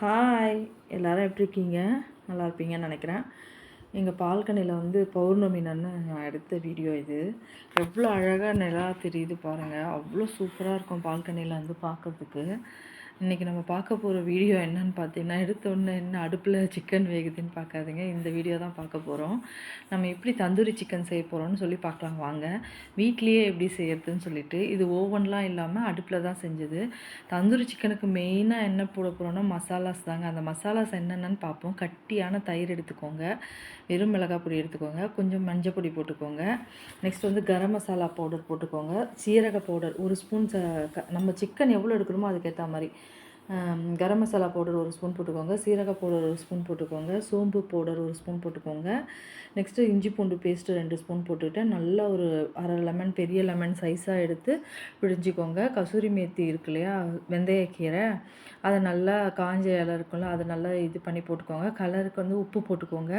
Hi எல்லோரும் எப்படி இருக்கீங்க? நல்லா இருப்பீங்கன்னு நினைக்கிறேன். எங்கள் பால்கனியில் வந்து பௌர்ணமி நன்னு நான் எடுத்த வீடியோ இது. எவ்வளோ அழகாக நிலா தெரியுது பாருங்கள் அவ்வளோ சூப்பராக இருக்கும் பால்கனியில் வந்து பார்க்கறதுக்கு இன்றைக்கி நம்ம பார்க்க போகிற வீடியோ என்னன்னு பார்த்தீங்கன்னா எடுத்தோடனே என்ன அடுப்பில் சிக்கன் வேகுதுன்னு பார்க்காதீங்க. இந்த வீடியோ தான் பார்க்க போகிறோம் நம்ம எப்படி தந்தூரி சிக்கன் செய்ய போகிறோம்னு சொல்லி பார்க்கலாம். வாங்க. வீட்லேயே எப்படி செய்யறதுன்னு சொல்லிட்டு இது ஓவன்லாம் இல்லாமல் அடுப்பில் தான் செஞ்சது. தந்தூரி சிக்கனுக்கு மெயினாக என்ன போட போகிறோன்னா மசாலாஸ் தாங்க. அந்த மசாலாஸ் என்னென்னு பார்ப்போம். கட்டியான தயிர் எடுத்துக்கோங்க. வெறும் மிளகாய் பொடி எடுத்துக்கோங்க. கொஞ்சம் மஞ்சள் பொடி போட்டுக்கோங்க. நெக்ஸ்ட் வந்து கரம் மசாலா பவுடர் போட்டுக்கோங்க. சீரக பவுடர் ஒரு ஸ்பூன் க- நம்ம சிக்கன் எவ்வளோ எடுக்கணுமோ அதுக்கேற்ற மாதிரி. கரம் மசாலா பவுடர் ஒரு ஸ்பூன் போட்டுக்கோங்க சீரக பவுடர் ஒரு ஸ்பூன் போட்டுக்கோங்க சோம்பு பவுடர் ஒரு ஸ்பூன் போட்டுக்கோங்க. நெக்ஸ்ட்டு இஞ்சி பூண்டு பேஸ்ட்டு ரெண்டு ஸ்பூன் போட்டுட்டு நல்லா ஒரு அரை லெமன் பெரிய லெமன் சைஸாக எடுத்து பிழிஞ்சிக்கோங்க. கசூரி மேத்தி இருக்கு இல்லையா வெந்தயக்கீரை அதை நல்லா காஞ்ச இலை இருக்கும்ல அதை நல்லா இது பண்ணி போட்டுக்கோங்க. கலருக்கு வந்து உப்பு போட்டுக்கோங்க.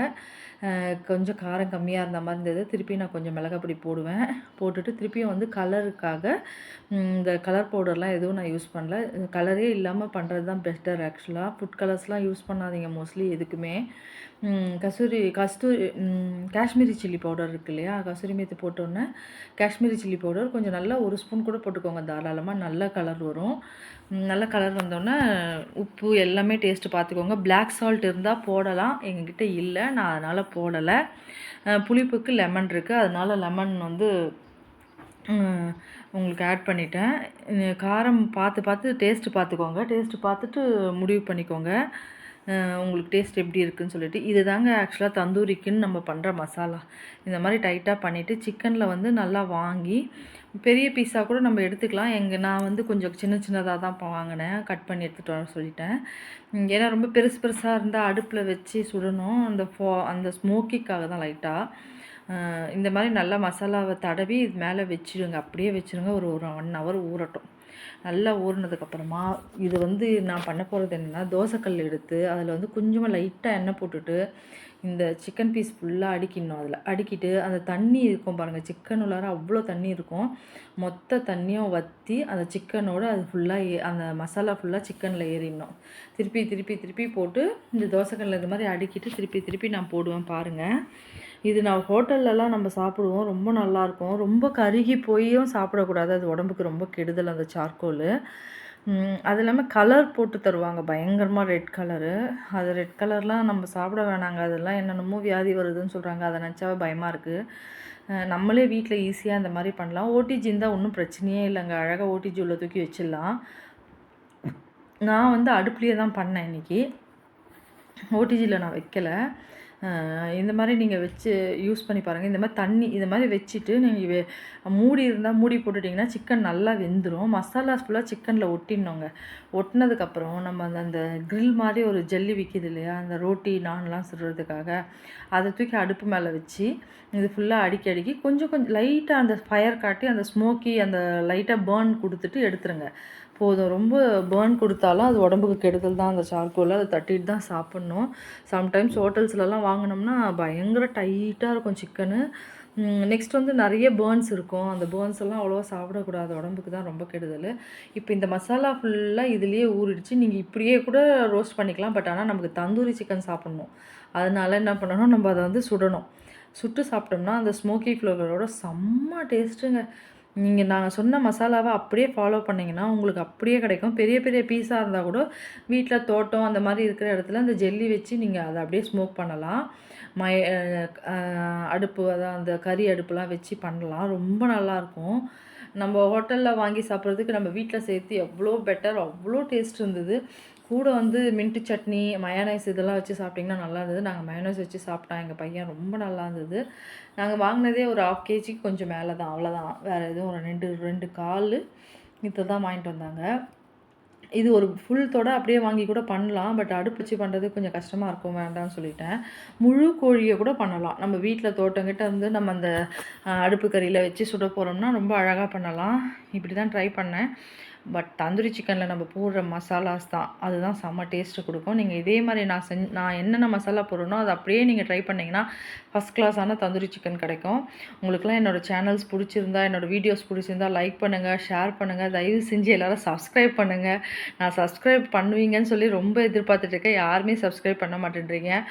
கொஞ்சம் காரம் கம்மியாக இருந்த மாதிரி இருந்தது. திருப்பி நான் கொஞ்சம் மிளகாப்பொடி போடுவேன். போட்டுட்டு திருப்பியும் வந்து கலருக்காக இந்த கலர் பவுடர்லாம் எதுவும் நான் யூஸ் பண்ணல. கலரே இல்லாமல் பண்ணுறது தான் பெஸ்டர் ஆக்சுவலாக ஃபுட் கலர்ஸ்லாம் யூஸ் பண்ணாதீங்க மோஸ்ட்லி எதுக்குமே. கஸ்தூரி கசூரி கஸ்தூரி காஷ்மீரி சில்லி பவுடர் இருக்கு இல்லையா? கசூரி மேத்து போட்டோன்னே காஷ்மீரி சில்லி பவுடர் கொஞ்சம் நல்லா ஒரு ஸ்பூன் கூட போட்டுக்கோங்க. தாராளமாக நல்ல கலர் வரும். நல்ல கலர் வந்தோடனே உப்பு எல்லாமே டேஸ்ட்டு பார்த்துக்கோங்க. பிளாக் சால்ட் இருந்தால் போடலாம். எங்ககிட்ட இல்லை. நான் அதனால் போடலை. புளிப்புக்கு லெமன் இருக்குது அதனால் லெமன் வந்து உங்களுக்கு ஆட் பண்ணிட்டேன். காரம் பார்த்து பார்த்து டேஸ்ட்டு பார்த்துக்கோங்க. டேஸ்ட்டு பார்த்துட்டு முடிவு பண்ணிக்கோங்க. உங்களுக்கு டேஸ்ட் எப்படி இருக்குதுன்னு சொல்லிட்டு. இது தாங்க ஆக்சுவலாக தந்தூரிக்குன்னு நம்ம பண்ணுற மசாலா. இந்த மாதிரி டைட்டாக பண்ணிவிட்டு சிக்கனில் வந்து நல்லா வாங்கி பெரிய பீஸாக கூட நம்ம எடுத்துக்கலாம். எங்கள் நான் வந்து கொஞ்சம் சின்ன சின்னதாக தான் வாங்கினேன். கட் பண்ணி எடுத்துகிட்டு வர சொல்லிட்டேன். ஏன்னா ரொம்ப பெருசு பெருசாக இருந்தால் அடுப்பில் வச்சு சுடணும். அந்த ஃபோ அந்த ஸ்மோக்கிக்காக தான் லைட்டாக இந்த மாதிரி நல்லா மசாலாவை தடவி இது மேலே வச்சிடுங்க. அப்படியே வச்சுருங்க ஒரு ஒரு ஒன் ஹவர் ஊறட்டும். நல்லா ஊறினதுக்கப்புறமா இது வந்து நான் பண்ண போகிறது என்னென்னா தோசைக்கல் எடுத்து அதில் வந்து கொஞ்சமாக லைட்டாக எண்ணெய் போட்டுட்டு இந்த சிக்கன் பீஸ் ஃபுல்லாக அடிக்கிடணும் அதில். அடிக்கிட்டு அந்த தண்ணி இருக்கும் பாருங்கள் சிக்கன் உள்ளார அவ்வளோ தண்ணி இருக்கும். மொத்த தண்ணியும் வற்றி அந்த சிக்கனோடு அது ஃபுல்லாக அந்த மசாலா ஃபுல்லாக சிக்கனில் ஏறிடணும். திருப்பி திருப்பி திருப்பி போட்டு இந்த தோசைக்கல்லில் இது மாதிரி அடிக்கிட்டு திருப்பி திருப்பி நான் போடுவேன் பாருங்கள் இது நான் ஹோட்டல்லலாம் நம்ம சாப்பிடுவோம் ரொம்ப நல்லாயிருக்கும் ரொம்ப கருகி போயும் சாப்பிடக்கூடாது. அது உடம்புக்கு ரொம்ப கெடுதல் அந்த சார்கோல் அது இல்லாமல் கலர் போட்டு தருவாங்க. பயங்கரமாக ரெட் கலரு அது ரெட் கலர்லாம் நம்ம சாப்பிட வேணாங்க. அதெல்லாம் என்னென்னமோ வியாதி வருதுன்னு சொல்கிறாங்க அதை நினச்சாவே பயமாக இருக்குது நம்மளே வீட்டில் ஈஸியாக இந்த மாதிரி பண்ணலாம். ஓடிஜி இருந்தால் ஒன்றும் பிரச்சனையே இல்லைங்க. அழகாக ஓடிஜி உள்ள தூக்கி வச்சிடலாம். நான் வந்து அடுப்புலேயே தான் பண்ணேன் இன்னைக்கு. ஓடிஜியில் நான் வைக்கல. இந்த மாதிரி நீங்கள் வச்சு யூஸ் பண்ணி பாருங்கள் இந்த மாதிரி தண்ணி இந்த மாதிரி வச்சுட்டு நீங்கள் மூடி இருந்தால் மூடி போட்டுட்டிங்கன்னா சிக்கன் நல்லா வெந்துடும் மசாலாஸ் ஃபுல்லாக சிக்கனில் ஒட்டினோங்க ஒட்டினதுக்கப்புறம் நம்ம அந்த அந்த க்ரில் மாதிரி ஒரு ஜல்லி விற்கிது இல்லையா? அந்த ரோட்டி நான்லாம் சுடுறதுக்காக அதை தூக்கி அடுப்பு மேலே வச்சு இது ஃபுல்லாக அடுக்கி அடுக்கி கொஞ்சம் கொஞ்சம் லைட்டாக அந்த ஃபயர் காட்டி அந்த ஸ்மோக்கி அந்த லைட்டாக பேர்ன் கொடுத்துட்டு எடுத்துருங்க. போதும். ரொம்ப பேர்ன் கொடுத்தாலும் அது உடம்புக்கு கெடுதல் தான். அந்த சார்கோல் அதை தட்டிட்டு தான் சாப்பிட்ணும். சம்டைம்ஸ் ஹோட்டல்ஸ்லலாம் வாங்கினோம்னா பயங்கர டைட்டாக இருக்கும் சிக்கனு நெக்ஸ்ட் வந்து நிறைய பேர்ன்ஸ் இருக்கும். அந்த பேர்ன்ஸ் எல்லாம் அவ்வளோவா சாப்பிடக்கூடாது. உடம்புக்கு தான் ரொம்ப கெடுதல். இப்போ இந்த மசாலா ஃபுல்லாக இதுலேயே ஊறிடுச்சு. நீங்கள் இப்படியே கூட ரோஸ்ட் பண்ணிக்கலாம். பட் ஆனால் நமக்கு தந்தூரி சிக்கன் சாப்பிட்ணும். அதனால என்ன பண்ணணும்? நம்ம அதை வந்து சுடணும். சுட்டு சாப்பிட்டோம்னா அந்த ஸ்மோக்கி ஃப்ளேவரோட செம்ம டேஸ்ட்டுங்க நீங்கள் நாங்கள் சொன்ன மசாலாவை அப்படியே ஃபாலோ பண்ணிங்கன்னா உங்களுக்கு அப்படியே கிடைக்கும். பெரிய பெரிய பீஸாக இருந்தால் கூட வீட்டில் தோட்டம் அந்த மாதிரி இருக்கிற இடத்துல அந்த ஜெல்லி வச்சு நீங்கள் அதை அப்படியே ஸ்மோக் பண்ணலாம். மய அடுப்பு அதான் அந்த கறி அடுப்புலாம் வச்சு பண்ணலாம். ரொம்ப நல்லாயிருக்கும் நம்ம ஹோட்டலில் வாங்கி சாப்பிட்றதுக்கு நம்ம வீட்டில் சேர்த்து எவ்வளோ பெட்டர் அவ்வளோ டேஸ்ட் இருந்தது. கூட வந்து மின்ட்டு சட்னி மயோனைஸ் இதெல்லாம் வச்சு சாப்பிட்டிங்கன்னா நல்லா இருந்தது. நாங்கள் மயோனைஸ் வச்சு சாப்பிட்டோம் எங்கள் பையன் ரொம்ப நல்லா இருந்தது. நாங்கள் வாங்கினதே ஒரு ஆஃப் கேஜிக்கு கொஞ்சம் மேலே தான் அவ்வளோதான் வேறு எதுவும் ஒரு ரெண்டு ரெண்டு கால் இதை தான் வாங்கிட்டு வந்தாங்க. இது ஒரு ஃபுல் தொட அப்படியே வாங்கி கூட பண்ணலாம். பட் அடுப்பு வச்சு பண்ணுறது கொஞ்சம் கஷ்டமாக இருக்கும் வேண்டாம்னு சொல்லிட்டேன். முழு கோழியை கூட பண்ணலாம். நம்ம வீட்டில் தோட்டங்கிட்ட வந்து நம்ம அந்த அடுப்பு கறியில் வச்சு சுட போகிறோம்னா ரொம்ப அழகாக பண்ணலாம். இப்படி தான் ட்ரை பண்ணேன். பட் தந்தூரி சிக்கனில் நம்ம போடுற மசாலாஸ் தான். அதுதான் செம்ம டேஸ்ட்டு கொடுக்கும். நீங்கள் இதே மாதிரி நான் செஞ் நான் என்னென்ன மசாலா போடுறனோ அதை அப்படியே நீங்கள் ட்ரை பண்ணிங்கன்னா ஃபஸ்ட் கிளாஸான தந்தூரி சிக்கன் கிடைக்கும். உங்களுக்குலாம் என்னோடய சேனல்ஸ் பிடிச்சிருந்தா என்னோடய வீடியோஸ் பிடிச்சிருந்தா லைக் பண்ணுங்கள் ஷேர் பண்ணுங்கள் தயவு செஞ்சு எல்லோரும் சப்ஸ்கிரைப் பண்ணுங்கள் நான் சப்ஸ்கிரைப் பண்ணுவீங்கன்னு சொல்லி ரொம்ப எதிர்பார்த்துட்டு இருக்கேன். யாருமே சப்ஸ்கிரைப் பண்ண மாட்டேன்றீங்க.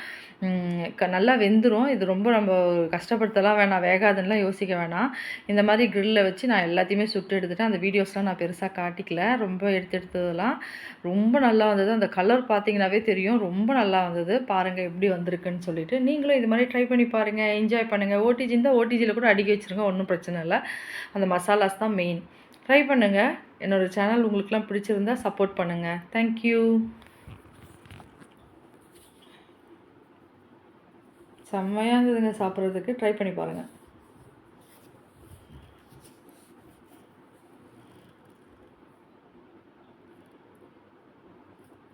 க- நல்லா வெந்துடும் இது ரொம்ப நம்ம கஷ்டப்படுத்தலாம் வேணாம் வேகாதுன்னெலாம் யோசிக்க வேணாம். இந்த மாதிரி க்ரில்லில் வச்சு நான் எல்லாத்தையுமே சுட்டு வந்துட்டு அந்த வீடியோஸ்லாம் நான் பெருசாக காட்டிக்கல. ரொம்ப எடுத்து எடுத்ததெல்லாம் ரொம்ப நல்லா வந்தது. அந்த கலர் பார்த்தீங்கன்னாவே தெரியும். ரொம்ப நல்லா வந்தது. பாருங்கள் எப்படி வந்திருக்குன்னு சொல்லிட்டு. நீங்களும் இது மாதிரி ட்ரை பண்ணி பாருங்கள் என்ஜாய் பண்ணுங்கள் ஓடிஜி இருந்தால் ஓடிஜியில் கூட அடிக்க வச்சுருங்க. ஒன்றும் பிரச்சனை இல்லை. அந்த மசாலாஸ் தான் மெயின் ட்ரை பண்ணுங்கள் என்னோடய சேனல் உங்களுக்குலாம் பிடிச்சிருந்தா சப்போர்ட் பண்ணுங்கள் தேங்க்யூ செம்மையாக இருந்ததுங்க சாப்பிட்றதுக்கு. ட்ரை பண்ணி பாருங்கள்